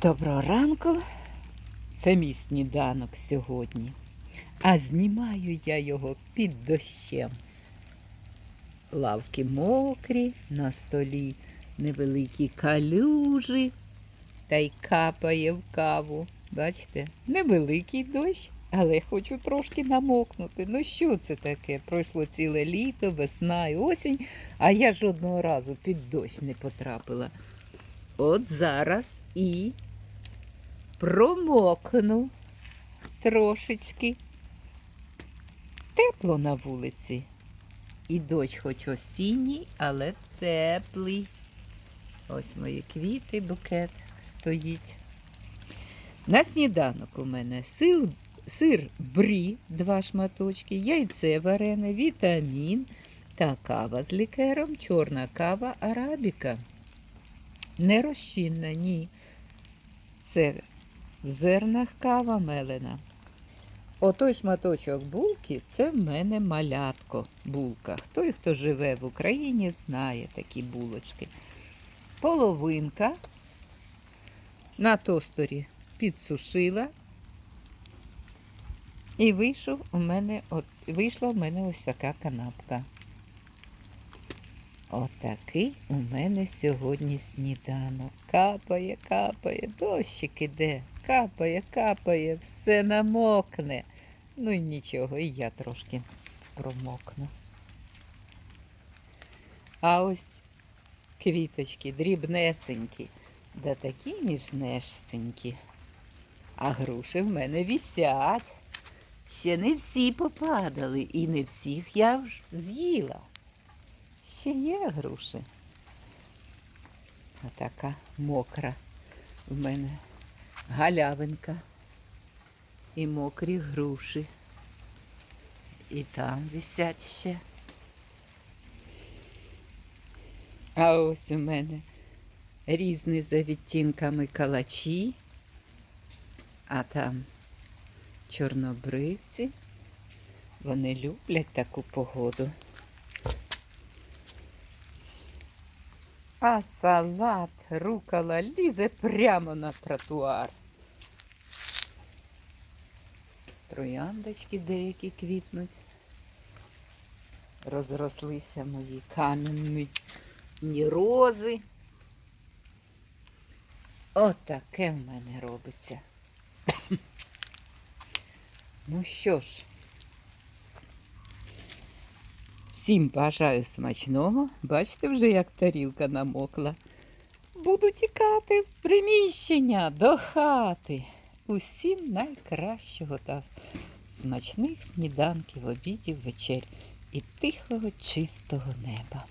Доброго ранку. Це мій сніданок сьогодні. А знімаю я його під дощем. Лавки мокрі, на столі невеликі калюжі, та й капає в каву. Бачите, невеликий дощ, але хочу трошки намокнути. Ну що це таке? Пройшло ціле літо, весна і осінь, а я жодного разу під дощ не потрапила. От зараз і промокну трошечки. Тепло на вулиці. І дощ хоч осінній, але теплий. Ось мої квіти, букет стоїть. На сніданок у мене сир, сир брі, два шматочки, яйце варене, вітамін та кава з лікером, чорна кава арабіка. Не розчинна, ні. Це в зернах кава мелена. Отой шматочок булки це в мене малятко булка. Той, хто живе в Україні, знає такі булочки. Половинка на тостері підсушила. І вийшов у мене, от, вийшла в мене ось така канапка. Отакий у мене сьогодні сніданок. Капає, капає, дощик іде, капає, капає, все намокне. Ну і нічого, і я трошки промокну. А ось квіточки дрібнесенькі, да такі ніжнесенькі. А груші в мене вісять. Ще не всі попадали, і не всіх я вже з'їла. Ще є груші. А така мокра в мене галявинка. І мокрі груші. І там висять ще. А ось у мене різні за відтінками калачі, а там чорнобривці. Вони люблять таку погоду. А салат рукола лізе прямо на тротуар. Трояндочки деякі квітнуть. Розрослися мої кам'яні рози. Отаке в мене робиться. Ну що ж, всім бажаю смачного. Бачите вже, як тарілка намокла. Буду тікати в приміщення до хати. Усім найкращого та смачних сніданків, обідів, вечер і тихого чистого неба.